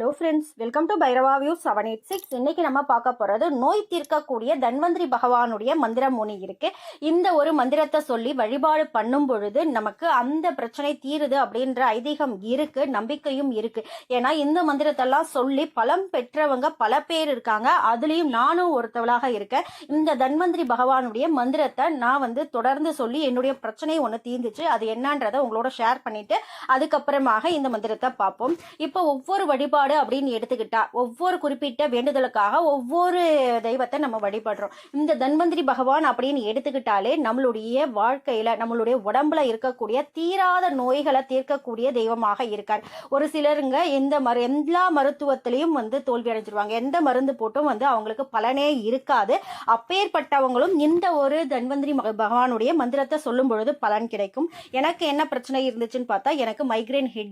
Hello friends welcome to Bhairava view seven eight six இன்னைக்கு நம்ம பார்க்க போகிறது நோய் தீர்க்கக்கூடிய தன்வந்திரி பகவானுடைய மந்திரம் ஒன்று இருக்கு. இந்த ஒரு மந்திரத்தை சொல்லி வழிபாடு பண்ணும் பொழுது நமக்கு அந்த பிரச்சனை தீருது அப்படின்ற ஐதீகம் இருக்கு நம்பிக்கையும் இருக்கு. ஏன்னா இந்த மந்திரத்தெல்லாம் சொல்லி பலம் பெற்றவங்க பல பேர் இருக்காங்க. அதுலேயும் நானும் ஒருத்தவளாக இருக்கேன். இந்த தன்வந்திரி பகவானுடைய மந்திரத்தை நான் வந்து தொடர்ந்து சொல்லி என்னுடைய பிரச்சனை ஒன்று தீர்ந்துச்சு. அது என்னன்றதை உங்களோட ஷேர் பண்ணிட்டு அதுக்கப்புறமாக இந்த மந்திரத்தை பார்ப்போம். இப்போ ஒவ்வொரு வழிபாடு அப்படின்னு எடுத்துக்கிட்டா ஒவ்வொரு குறிப்பிட்ட வேண்டுதலுக்காக ஒவ்வொரு தெய்வத்தை நம்ம வழிபடுறோம். இந்த தன்வந்திரி பகவான் அப்படின்னு எடுத்துக்கிட்டாலே நம்மளுடைய வாழ்க்கையில நம்மளுடைய உடம்புல இருக்கக்கூடிய தீராத நோய்களை தீர்க்கக்கூடிய தெய்வமாக இருக்கார். ஒரு சிலருங்க எந்த மரு எல்லா மருத்துவத்திலையும் வந்து தோல்வி அடைஞ்சிருவாங்க. எந்த மருந்து போட்டும் வந்து அவங்களுக்கு பலனே இருக்காது. அப்பேற்பட்டவங்களும் இந்த ஒரு தன்வந்திரி மக- பகவானுடைய மந்திரத்தை சொல்லும் பொழுது பலன் கிடைக்கும். எனக்கு என்ன பிரச்சனை இருந்துச்சுன்னு பார்த்தா எனக்கு மைக்ரைன் ஹெட்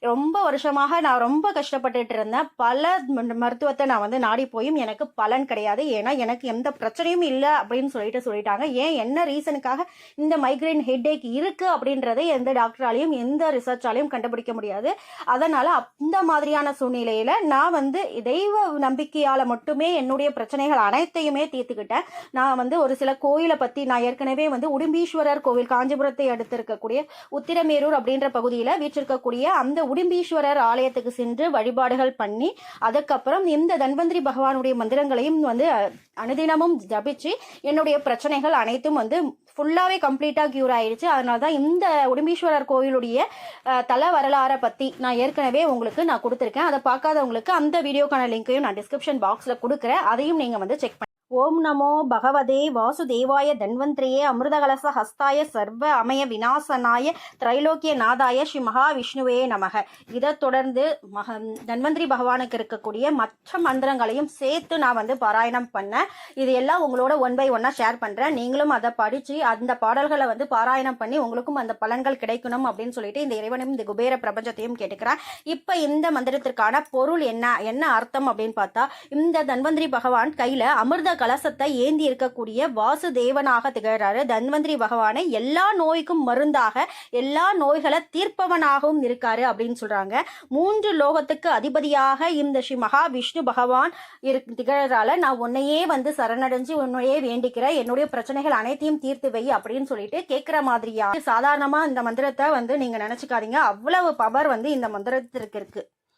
ரொம்ப வருஷமாக நான் ரொம்ப கஷ்டப்பட்டுட்டு இருந்தேன் பல ம- மருத்துவத்தை நான் வந்து நாடி போயும் எனக்கு பலன் கிடையாது. ஏன்னா எனக்கு எந்த பிரச்சனையும் இல்லை அப்படின்னு சொல்லிட்டு சொல்லிட்டாங்க. ஏன்? என்ன ரீசனுக்காக இந்த மைக்ரைன் ஹெட்டேக் இருக்கு அப்படின்றத எந்த டாக்டராலையும் எந்த ரிசர்ச்சாலையும் கண்டுபிடிக்க முடியாது. அதனால அந்த மாதிரியான சூழ்நிலையில நான் வந்து தெய்வ நம்பிக்கையால மட்டுமே என்னுடைய பிரச்சனைகள் அனைத்தையுமே தீர்த்துக்கிட்டேன். நான் வந்து ஒரு சில கோயிலை பத்தி நான் ஏற்கனவே வந்து உடும்பீஸ்வரர் கோவில் காஞ்சிபுரத்தை அடுத்து இருக்கக்கூடிய உத்திரமேரூர் அப்படின்ற பகுதியில் வீற்றிருக்கக்கூடிய அந்த உடும்பீஸ்வரர் ஆலயத்துக்கு சென்று வழிபாடுகள் பண்ணி அதுக்கப்புறம் இந்த தன்வந்திரி பகவானுடைய மந்திரங்களையும் வந்து அனுதினமும் ஜபிச்சு என்னுடைய பிரச்சனைகள் அனைத்தும் வந்து ஃபுல்லாகவே கம்ப்ளீட்டாக க்யூர் ஆயிடுச்சு. அதனால தான் இந்த உடுமீஸ்வரர் கோவிலுடைய தல வரலாறை பற்றி நான் ஏற்கனவே உங்களுக்கு நான் கொடுத்துருக்கேன். அதை பார்க்காதவங்களுக்கு அந்த வீடியோக்கான லிங்க்கையும் நான் டிஸ்கிரிப்ஷன் பாக்ஸில் கொடுக்குறேன். அதையும் நீங்கள் வந்து செக் பண்ணி ஓம் நமோ பகவதே வாசுதேவாய தன்வந்திரியே அமிர்தகலச ஹஸ்தாய சர்வ அமய விநாசனாய திரைலோக்கிய நாதாய ஸ்ரீ மகாவிஷ்ணுவே நமக. இதை தொடர்ந்து மக தன்வந்திரி பகவானுக்கு இருக்கக்கூடிய மற்ற மந்திரங்களையும் சேர்த்து நான் வந்து பாராயணம் பண்ணேன் இது எல்லாம் உங்களோட ஒன் பை ஒன்னாக ஷேர் பண்ணுறேன் நீங்களும் அதை படித்து அந்த பாடல்களை வந்து பாராயணம் பண்ணி உங்களுக்கும் அந்த பலன்கள் கிடைக்கணும் அப்படின்னு சொல்லிட்டு இந்த இறைவனையும் இந்த குபேர பிரபஞ்சத்தையும் கேட்டுக்கிறேன். இப்போ இந்த மந்திரத்திற்கான பொருள் என்ன? என்ன அர்த்தம் அப்படின்னு பார்த்தா இந்த தன்வந்திரி பகவான் கையில் அமிர்த கலசத்தை ஏந்தி இருக்கக்கூடிய வாசுதேவனாக திகழ்றாரு. தன்வந்திரி பகவானை எல்லா நோய்க்கும் மருந்தாக எல்லா நோய்களை தீர்ப்பவனாகவும் இருக்காரு அப்படின்னு சொல்றாங்க. மூன்று லோகத்துக்கு அதிபதியாக இந்த ஸ்ரீ மகாவிஷ்ணு பகவான் இரு திகழறால நான் உன்னையே வந்து சரணடைஞ்சு உன்னையே வேண்டிக்கிறேன். என்னுடைய பிரச்சனைகள் அனைத்தையும் தீர்த்து வை அப்படின்னு சொல்லிட்டு கேட்குற மாதிரியா? சாதாரணமா இந்த மந்திரத்தை வந்து நீங்க நினைச்சுக்காதீங்க. அவ்வளவு பவர் வந்து இந்த மந்திரத்திற்கு இருக்கு.